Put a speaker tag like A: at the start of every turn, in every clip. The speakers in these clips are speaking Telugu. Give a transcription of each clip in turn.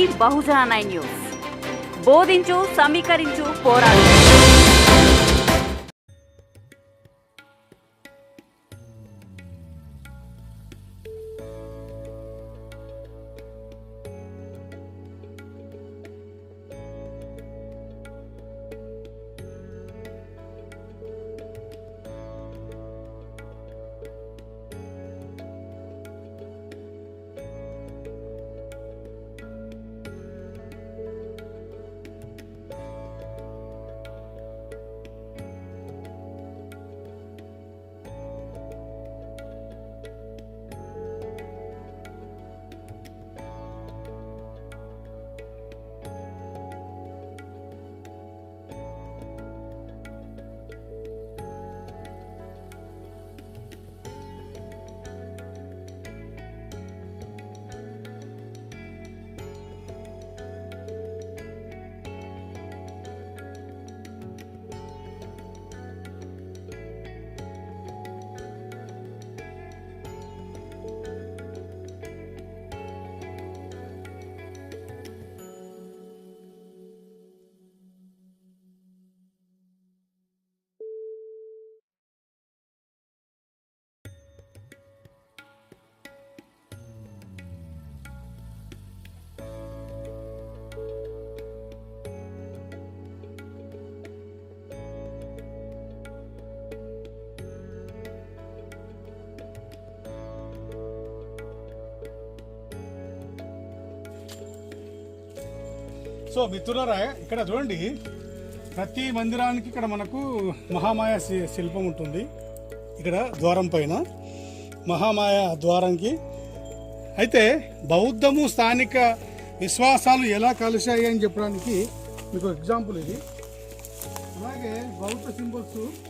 A: మీ బహుజన నైన్ న్యూస్. బోధించు సమీకరించు పోరాడు.
B: సో మిత్రులరా ఇక్కడ చూడండి. ప్రతి మందిరానికి ఇక్కడ మనకు మహామాయ శి- శిల్పం ఉంటుంది. ఇక్కడ ద్వారం పైన. మహామాయ ద్వారంకి. అయితే బౌద్ధము స్థానిక విశ్వాసాలు ఎలా కలిశాయి అని చెప్పడానికి మీకు ఎగ్జాంపుల్ ఇది. అలాగే బౌద్ధ సింబల్స్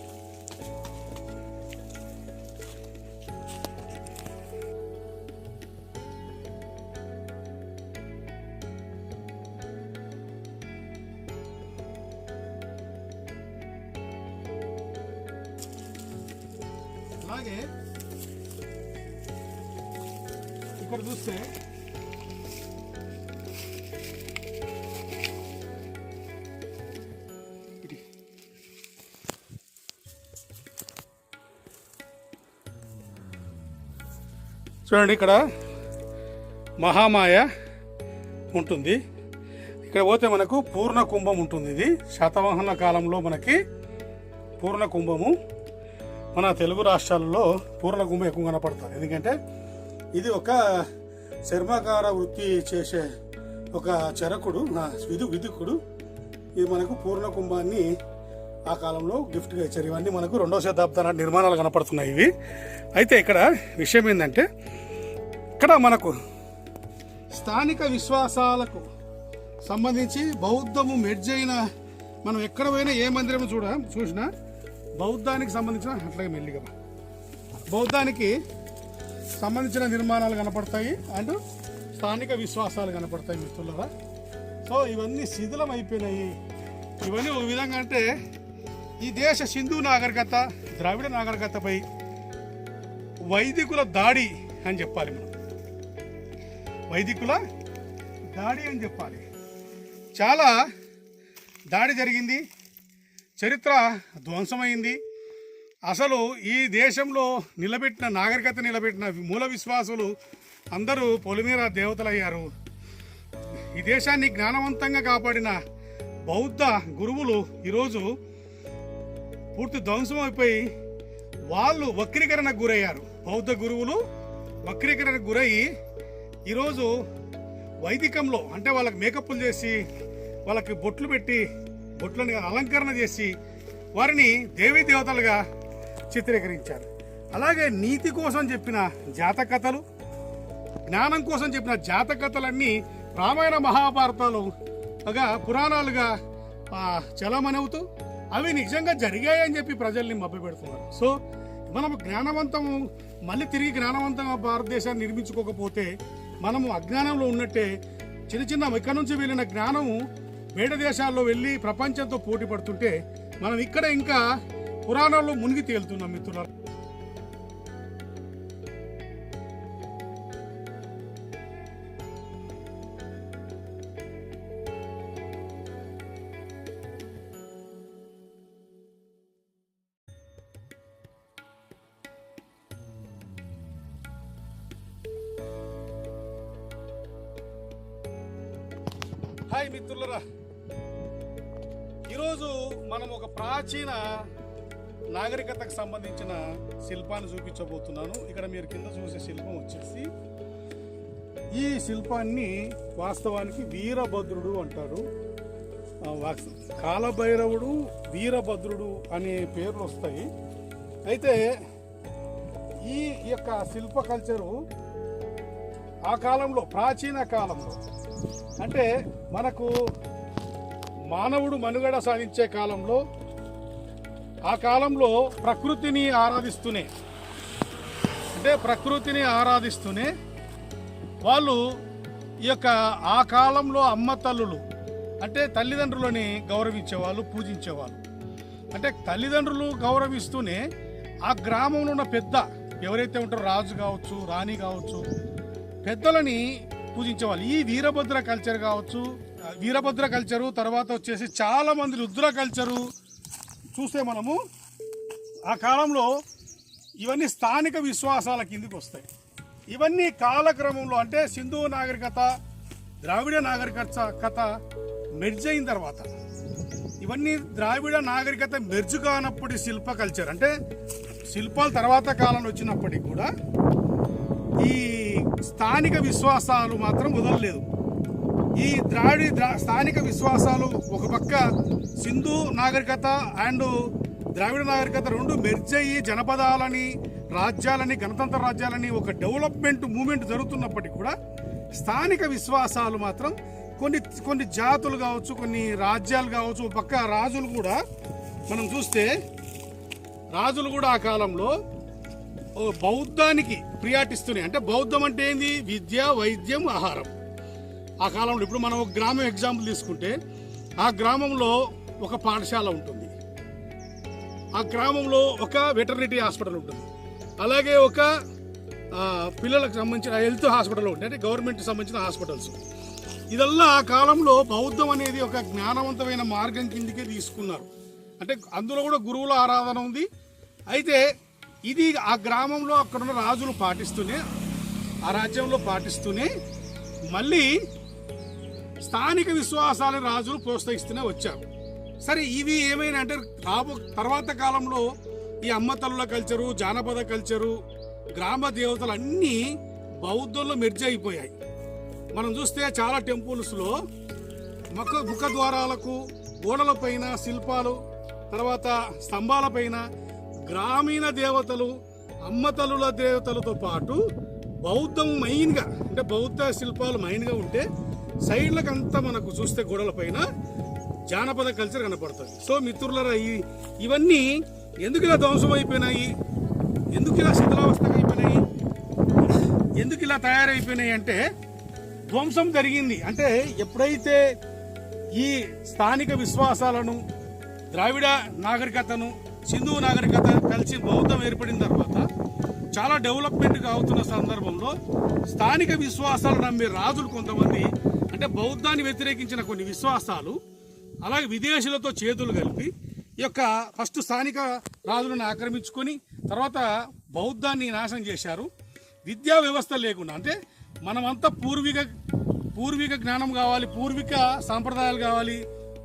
B: అలాగే ఇక్కడ చూస్తే చూడండి ఇక్కడ మహామాయ ఉంటుంది. ఇక్కడ పోతే మనకు పూర్ణ కుంభం ఉంటుంది ఇది. శాతవాహన కాలంలో మనకి పూర్ణ కుంభము మన తెలుగు రాష్ట్రాలలో పూర్ణ గుమ్మ ఎక్కువ కనపడతారు ఎందుకంటే ఇది ఒక చర్మకార వృత్తి చేసే ఒక చరకుడు విధు విధుకుడు ఇది మనకు పూర్ణ కుంభాన్ని ఆ కాలంలో గిఫ్ట్గా ఇచ్చారు. ఇవన్నీ మనకు రెండవ శతాబ్దాల నిర్మాణాలు కనపడుతున్నాయి ఇవి. అయితే ఇక్కడ విషయం ఏంటంటే ఇక్కడ మనకు స్థానిక విశ్వాసాలకు సంబంధించి బౌద్ధము మెడ్జైన మనం ఎక్కడ పోయినా ఏ మందిరం చూడ చూసినా బౌద్ధానికి సంబంధించిన అట్లాగే మెల్లిగా బౌద్ధానికి సంబంధించిన నిర్మాణాలు కనపడతాయి అండ్ స్థానిక విశ్వాసాలు కనపడతాయి మిత్రులరా. సో ఇవన్నీ శిథిలం అయిపోయినాయి. ఇవన్నీ ఒక విధంగా అంటే ఈ దేశ సింధు నాగరికత ద్రావిడ నాగరికతపై వైదికుల దాడి అని చెప్పాలి మనం. వైదికుల దాడి అని చెప్పాలి. చాలా దాడి జరిగింది. చరిత్ర ధ్వంసమైంది. అసలు ఈ దేశంలో నిలబెట్టిన నాగరికత నిలబెట్టిన మూల విశ్వాసులు అందరూ పొలిమీర దేవతలయ్యారు. ఈ దేశాన్ని జ్ఞానవంతంగా కాపాడిన బౌద్ధ గురువులు ఈరోజు పూర్తి ధ్వంసం అయిపోయి వాళ్ళు వక్రీకరణకు గురయ్యారు. బౌద్ధ గురువులు వక్రీకరణకు గురయ్యి ఈరోజు వైదికంలో అంటే వాళ్ళకి మేకప్లు చేసి వాళ్ళకి బొట్లు పెట్టి బొట్లని అలంకరణ చేసి వారిని దేవీ దేవతలుగా చిత్రీకరించారు. అలాగే నీతి కోసం చెప్పిన జాతకథలు జ్ఞానం కోసం చెప్పిన జాతకథలన్నీ రామాయణ మహాభారతాలు పురాణాలుగా చలమనవుతూ అవి నిజంగా జరిగాయని చెప్పి ప్రజల్ని మభ్యపెడుతున్నారు. సో మనం జ్ఞానవంతము మళ్ళీ తిరిగి జ్ఞానవంతంగా భారతదేశాన్ని నిర్మించుకోకపోతే మనము అజ్ఞానంలో ఉన్నట్టే చిన్న చిన్న ఇక్కడ నుంచి వెళ్ళిన జ్ఞానము వేరే దేశాల్లో వెళ్ళి ప్రపంచంతో పోటీ పడుతుంటే మనం ఇక్కడ ఇంకా పురాణాల్లో మునిగి తేలుతున్నాం మిత్రులారా. హాయ్ మిత్రులరా. ఈరోజు మనం ఒక ప్రాచీన నాగరికతకు సంబంధించిన శిల్పాన్ని చూపించబోతున్నాను. ఇక్కడ మీరు కింద చూసే శిల్పం వచ్చేసి ఈ శిల్పాన్ని వాస్తవానికి వీరభద్రుడు అంటారు. కాలభైరవుడు వీరభద్రుడు అనే పేర్లు వస్తాయి. అయితే ఈ యొక్క శిల్ప కల్చరు ఆ కాలంలో ప్రాచీన కాలంలో అంటే మనకు మానవుడు మనుగడ సాధించే కాలంలో ఆ కాలంలో ప్రకృతిని ఆరాధిస్తూనే అంటే ప్రకృతిని ఆరాధిస్తూనే వాళ్ళు ఈ యొక్క ఆ కాలంలో అమ్మ తల్లులు అంటే తల్లిదండ్రులని గౌరవించేవాళ్ళు పూజించేవాళ్ళు. అంటే తల్లిదండ్రులు గౌరవిస్తూనే ఆ గ్రామంలో ఉన్న పెద్ద ఎవరైతే ఉంటారో రాజు కావచ్చు రాణి కావచ్చు పెద్దలని పూజించేవాళ్ళు. ఈ వీరభద్ర కల్చర్ కావచ్చు వీరభద్ర కల్చరు తర్వాత వచ్చేసి చాలా మంది రుద్ర కల్చరు చూస్తే మనము ఆ కాలంలో ఇవన్నీ స్థానిక విశ్వాసాల కిందికి వస్తాయి. ఇవన్నీ కాలక్రమంలో అంటే సింధు నాగరికత ద్రావిడ నాగరికత కథ మెర్జ్ అయిన తర్వాత ఇవన్నీ ద్రావిడ నాగరికత మెర్జ్ కానప్పటి శిల్ప కల్చర్ అంటే శిల్పాలు తర్వాత కాలంలో వచ్చినప్పటికీ కూడా ఈ స్థానిక విశ్వాసాలు మాత్రం వదలలేదు. ఈ ద్రావిడ ద్రా- స్థానిక విశ్వాసాలు ఒక పక్క సింధు నాగరికత అండ్ ద్రావిడ నాగరికత రెండు మెర్జ్ అయ్యి జనపదాలని రాజ్యాలని గణతంత్ర రాజ్యాలని ఒక డెవలప్మెంట్ మూమెంట్ జరుగుతున్నప్పటికీ కూడా స్థానిక విశ్వాసాలు మాత్రం కొన్ని కొన్ని జాతులు కావచ్చు కొన్ని రాజ్యాలు కావచ్చు ఒక పక్క రాజులు కూడా మనం చూస్తే రాజులు కూడా ఆ కాలంలో బౌద్ధానికి ప్రియాటిస్తున్నాయి. అంటే బౌద్ధం అంటే ఏంది? విద్య వైద్యం ఆహారం. ఆ కాలంలో ఇప్పుడు మనం ఒక గ్రామం ఎగ్జాంపుల్ తీసుకుంటే ఆ గ్రామంలో ఒక పాఠశాల ఉంటుంది. ఆ గ్రామంలో ఒక వెటర్నిటీ హాస్పిటల్ ఉంటుంది. అలాగే ఒక పిల్లలకు సంబంధించిన హెల్త్ హాస్పిటల్ ఉంటుంది. అంటే గవర్నమెంట్కి సంబంధించిన హాస్పిటల్స్. ఇదల్లా ఆ కాలంలో బౌద్ధం అనేది ఒక జ్ఞానవంతమైన మార్గం కిందికే తీసుకున్నారు. అంటే అందులో కూడా గురువుల ఆరాధన ఉంది. అయితే ఇది ఆ గ్రామంలో అక్కడున్న రాజులు పాటిస్తూనే ఆ రాజ్యంలో పాటిస్తూనే మళ్ళీ స్థానిక విశ్వాసాలను రాజులు ప్రోత్సహిస్తూనే వచ్చారు. సరే ఇవి ఏమైనా అంటే రాబో తర్వాత కాలంలో ఈ అమ్మతల్లుల కల్చరు జానపద కల్చరు గ్రామ దేవతలు అన్నీ బౌద్ధంలో మెర్జ్ అయిపోయాయి. మనం చూస్తే చాలా టెంపుల్స్లో ముఖ ద్వారాలకు గోడలపైన శిల్పాలు తర్వాత స్తంభాలపైన గ్రామీణ దేవతలు అమ్మతల్లుల దేవతలతో పాటు బౌద్ధం మెయిన్గా అంటే బౌద్ధ శిల్పాలు మెయిన్గా ఉంటే సైడ్లకు అంతా మనకు చూస్తే గోడలపైన జానపద కల్చర్ కనపడుతుంది. సో మిత్రులరా ఈ- ఇవన్నీ ఎందుకు ఇలా ధ్వంసం అయిపోయినాయి? ఎందుకు ఇలా శిథిలావస్థగా అయిపోయినాయి? ఎందుకు ఇలా తయారైపోయినాయి అంటే ధ్వంసం జరిగింది. అంటే ఎప్పుడైతే ఈ స్థానిక విశ్వాసాలను ద్రావిడ నాగరికతను సింధు నాగరికత కలిసి బౌద్ధం ఏర్పడిన తర్వాత చాలా డెవలప్మెంట్ అవుతున్న సందర్భంలో స్థానిక విశ్వాసాలు నమ్మే రాజులు కొంతమంది అంటే బౌద్ధాన్ని వ్యతిరేకించిన కొన్ని విశ్వాసాలు అలాగే విదేశీలతో చేతులు కలిపి ఈ యొక్క ఫస్ట్ స్థానిక రాజులను ఆక్రమించుకొని తర్వాత బౌద్ధాన్ని నాశనం చేశారు. విద్యా వ్యవస్థ లేకుండా అంటే మనమంతా పూర్వీక పూర్వీక జ్ఞానం కావాలి పూర్వీక సాంప్రదాయాలు కావాలి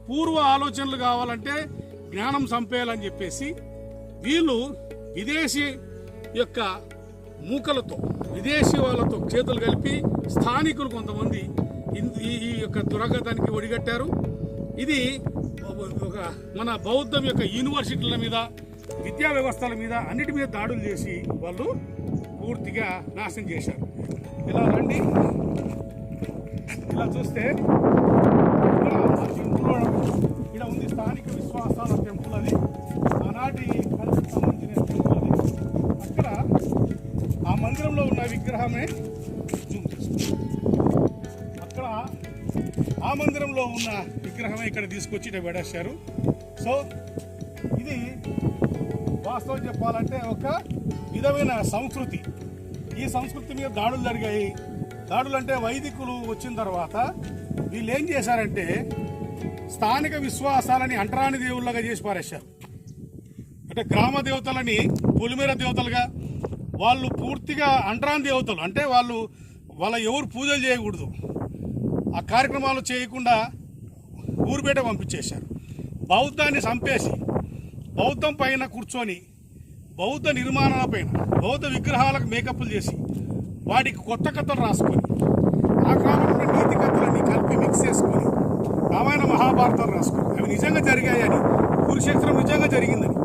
B: పూర్వ ఆలోచనలు కావాలంటే జ్ఞానం సంపేయాలని చెప్పేసి వీళ్ళు విదేశీ యొక్క మూకలతో విదేశీ వాళ్ళతో చేతులు కలిపి స్థానికులు కొంతమంది ఈ ఈ యొక్క దురగతానికి ఒడిగట్టారు. ఇది ఒక మన బౌద్ధం యొక్క యూనివర్సిటీల మీద విద్యా వ్యవస్థల మీద అన్నిటి మీద దాడులు చేసి వాళ్ళు పూర్తిగా నాశనం చేశారు. ఇలా రండి. ఇలా చూస్తే ఇక్కడ ఇక్కడ ఉంది స్థానిక విశ్వాసాల టెంపుల్ అది. ఆనాటి కల్చర్ సంబంధించిన టెంపుల్ అది. అక్కడ ఆ మందిరంలో ఉన్న విగ్రహమే ఆ మందిరంలో ఉన్న విగ్రహమే ఇక్కడ తీసుకొచ్చి ఇక్కడ పెడేశారు సో ఇది వాస్తవం చెప్పాలంటే ఒక విధమైన సంస్కృతి. ఈ సంస్కృతి మీద దాడులు జరిగాయి. దాడులు అంటే వైదికులు వచ్చిన తర్వాత వీళ్ళు ఏం చేశారంటే స్థానిక విశ్వాసాలని అంటరాని దేవుళ్ళగా చేసి పారేశారు. అంటే గ్రామ దేవతలని పొలిమేర దేవతలుగా వాళ్ళు పూర్తిగా అంటరాని దేవతలు. అంటే వాళ్ళు వాళ్ళ ఎవరు పూజలు చేయకూడదు. ఆ కార్యక్రమాలు చేయకుండా ఊరుపేట పంపించేశారు. బౌద్ధాన్ని చంపేసి బౌద్ధం పైన కూర్చొని బౌద్ధ నిర్మాణాల పైన బౌద్ధ విగ్రహాలకు మేకప్లు చేసి వాటికి కొత్త కథలు రాసుకొని ఆ కాలంలో నీతి కథలన్నీ కలిపి మిక్స్ చేసుకొని రామాయణ మహాభారతాలు రాసుకొని అవి నిజంగా జరిగాయని కురుక్షేత్రం నిజంగా జరిగిందని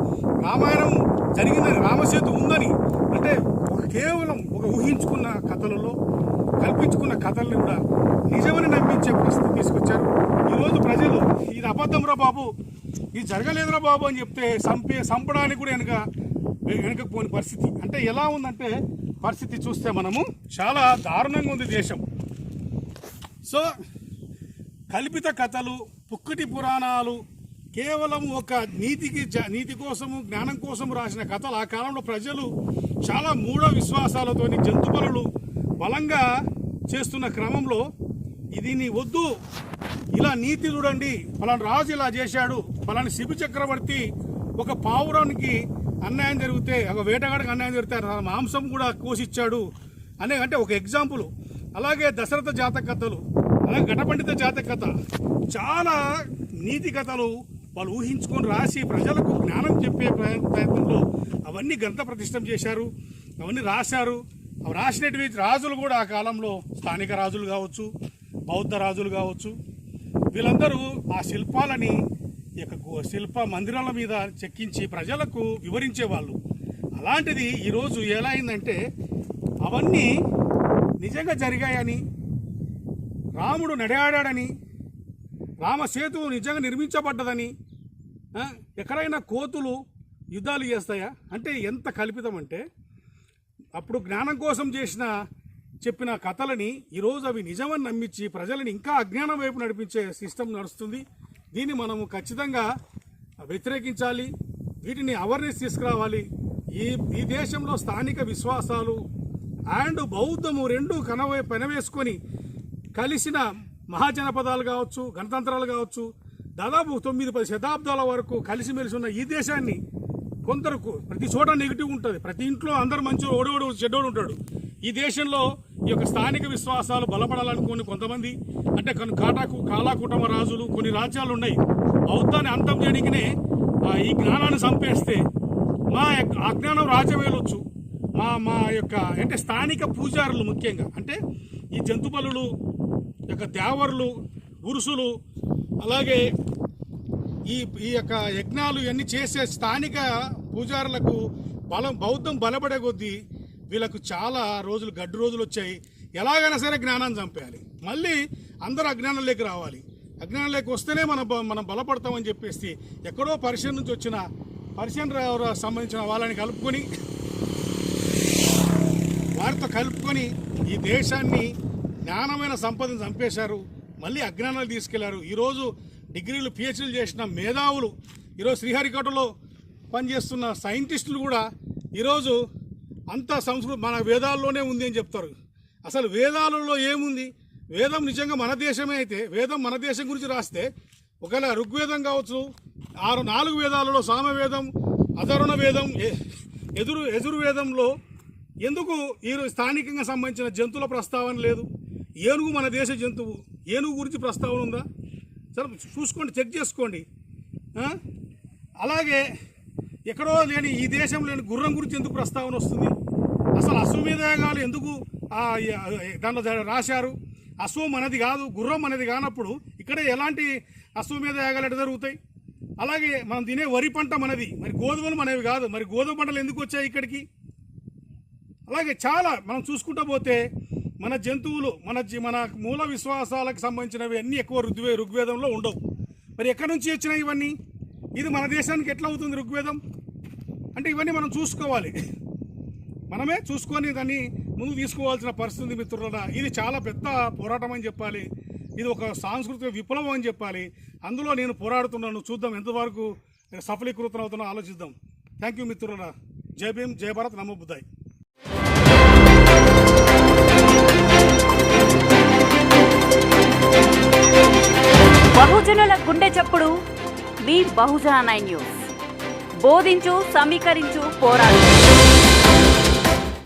B: రామాయణం జరిగిందని రామసేతు ఉందని అంటే కేవలం ఒక ఊహించుకున్న కథలలో కల్పించుకున్న కథల్ని కూడా నిజమని నమ్మించే పరిస్థితి తీసుకొచ్చారు. ఈరోజు ప్రజలు ఇది అబద్ధంరా బాబు ఇది జరగలేదురా బాబు అని చెప్తే చంపే చంపడానికి కూడా వెనక వెనకపోని పరిస్థితి. అంటే ఎలా ఉందంటే పరిస్థితి చూస్తే మనము చాలా దారుణంగా ఉంది దేశం. సో కల్పిత కథలు పుక్కటి పురాణాలు కేవలం ఒక నీతికి జ- నీతి కోసము జ్ఞానం కోసం రాసిన కథలు ఆ కాలంలో ప్రజలు చాలా మూఢ విశ్వాసాలతోని జంతుబలులు బలంగా చేస్తున్న క్రమంలో ఇది నీ వద్దు. ఇలా నీతి చూడండి. పలాని రాజు ఇలా చేశాడు. పలాని శిబి చక్రవర్తి ఒక పావురానికి అన్యాయం జరిగితే ఒక వేటగాడికి అన్యాయం జరిగితే మాంసం కూడా కోసిచ్చాడు. అనే అంటే ఒక ఎగ్జాంపుల్. అలాగే దశరథ జాతక కథలు అలాగే ఘటపండిత జాతక కథ. చాలా నీతి కథలు వాళ్ళు ఊహించుకొని రాసి ప్రజలకు జ్ఞానం చెప్పే ప్రయత్నంలో అవన్నీ గ్రంథ ప్రతిష్టం చేశారు. అవన్నీ రాశారు. అవి రాసినటువంటి రాజులు కూడా ఆ కాలంలో స్థానిక రాజులు కావచ్చు బౌద్ధ రాజులు కావచ్చు. వీళ్ళందరూ ఆ శిల్పాలని ఈ యొక్క శిల్ప మందిరాల మీద చెక్కించి ప్రజలకు వివరించేవాళ్ళు. అలాంటిది ఈరోజు ఎలా అయిందంటే అవన్నీ నిజంగా జరిగాయని రాముడు నడయాడాడని రామసేతు నిజంగా నిర్మించబడ్డదని ఎక్కడైనా కోతులు యుద్ధాలు చేస్తాయా? అంటే ఎంత కల్పితం అంటే అప్పుడు జ్ఞానం కోసం చేసిన చెప్పిన కథలని ఈరోజు అవి నిజమని నమ్మించి ప్రజలను ఇంకా అజ్ఞానం వైపు నడిపించే సిస్టమ్ నడుస్తుంది. దీన్ని మనము ఖచ్చితంగా వ్యతిరేకించాలి. వీటిని అవేర్నెస్ తీసుకురావాలి. ఈ ఈ దేశంలో స్థానిక విశ్వాసాలు అండ్ బౌద్ధము రెండు కనవే పెనవేసుకొని కలిసిన మహాజనపదాలు కావచ్చు గణతంత్రాలు కావచ్చు దాదాపు తొమ్మిది పది శతాబ్దాల వరకు కలిసిమెలిసి ఉన్న ఈ దేశాన్ని కొందరు ప్రతి చోట నెగిటివ్ ఉంటుంది. ప్రతి ఇంట్లో అందరు మంచి ఓడోడు చెడ్డోడు ఉంటాడు. ఈ దేశంలో ఈ యొక్క స్థానిక విశ్వాసాలు బలపడాలనుకుని కొంతమంది అంటే కొన్ని కాటాకు కాలాకుటమ రాజులు కొన్ని రాజ్యాలు ఉన్నాయి బౌద్ధాన్ని అంతం చేయడానికినే ఈ జ్ఞానాన్ని చంపేస్తే మా యొక్క అజ్ఞానం రాజవేలొచ్చు. మా మా యొక్క అంటే స్థానిక పూజారులు ముఖ్యంగా. అంటే ఈ జంతుపలులు యొక్క దేవర్లు గురుసులు అలాగే ఈ ఈ యొక్క యజ్ఞాలు ఇవన్నీ చేసే స్థానిక పూజారులకు బలం బౌద్ధం బలపడే కొద్దీ వీళ్ళకు చాలా రోజులు గడ్డు రోజులు వచ్చాయి. ఎలాగైనా సరే జ్ఞానాన్ని చంపేయాలి. మళ్ళీ అందరూ అజ్ఞానంలోకి రావాలి. అజ్ఞానంలోకి వస్తేనే మనం బ- మనం బలపడతామని చెప్పేసి ఎక్కడో పర్షియన్ నుంచి వచ్చిన పరిశీలన సంబంధించిన వాళ్ళని కలుపుకొని వారితో కలుపుకొని ఈ దేశాన్ని జ్ఞానమైన సంపదను చంపేశారు. మళ్ళీ అజ్ఞానాలు తీసుకెళ్ళారు. ఈరోజు డిగ్రీలు పిహెచ్డీలు చేసిన మేధావులు ఈరోజు శ్రీహరికోటలో పనిచేస్తున్న సైంటిస్టులు కూడా ఈరోజు అంతా సంస్కృతి మన వేదాల్లోనే ఉంది అని చెప్తారు. అసలు వేదాలలో ఏముంది? వేదం నిజంగా మన దేశమే అయితే వేదం మన దేశం గురించి రాస్తే ఒకవేళ ఋగ్వేదం కావచ్చు ఆరు నాలుగు వేదాలలో సామవేదం అధరుణ వేదం ఎదురు ఎదురువేదంలో ఎందుకు ఈ స్థానికంగా సంబంధించిన జంతువుల ప్రస్తావన లేదు? ఏనుగు మన దేశ జంతువు ఏనుగు గురించి ప్రస్తావన ఉందా? సరే చూసుకోండి చెక్ చేసుకోండి. అలాగే ఎక్కడో లేని ఈ దేశం లేని గుర్రం గురించి ఎందుకు ప్రస్తావన వస్తుంది? అసలు అశ్వమేధయాగాలు ఎందుకు దాంట్లో రాశారు? అశ్వం మనది కాదు గుర్రం అనేది కానప్పుడు ఇక్కడ ఎలాంటి అశ్వమేధ యాగాలు జరుగుతాయి? అలాగే మనం తినే వరి పంట మనది మరి గోధుమలు మనవి కాదు మరి గోధుమ పంటలు ఎందుకు వచ్చాయి ఇక్కడికి? అలాగే చాలా మనం చూసుకుంటూ పోతే మన జంతువులు మన మన మూల విశ్వాసాలకు సంబంధించినవి అన్నీ ఎక్కువ ఋగ్వేదంలో ఉండవు. మరి ఎక్కడి నుంచి వచ్చినాయి ఇవన్నీ? ఇది మన దేశానికి ఎట్లా అవుతుంది ఋగ్వేదం? అంటే ఇవన్నీ మనం చూసుకోవాలి. మనమే చూసుకొని దాన్ని ముందు తీసుకోవాల్సిన పరిస్థితి ఉంది మిత్రులరా ఇది చాలా పెద్ద పోరాటం అని చెప్పాలి. ఇది ఒక సాంస్కృతిక విప్లవం అని చెప్పాలి. అందులో నేను పోరాడుతున్నాను. చూద్దాం ఎంతవరకు సఫలీకృతం అవుతున్నా ఆలోచిద్దాం. థ్యాంక్ యూ మిత్రులరా. జై భీమ్ జయ భారత్ నమో బుద్ధాయ్.
A: బహుజనుల గుండె చప్పుడు మీ బహుజన నైన్ న్యూస్. బోధించు సమీకరించు పోరాడు.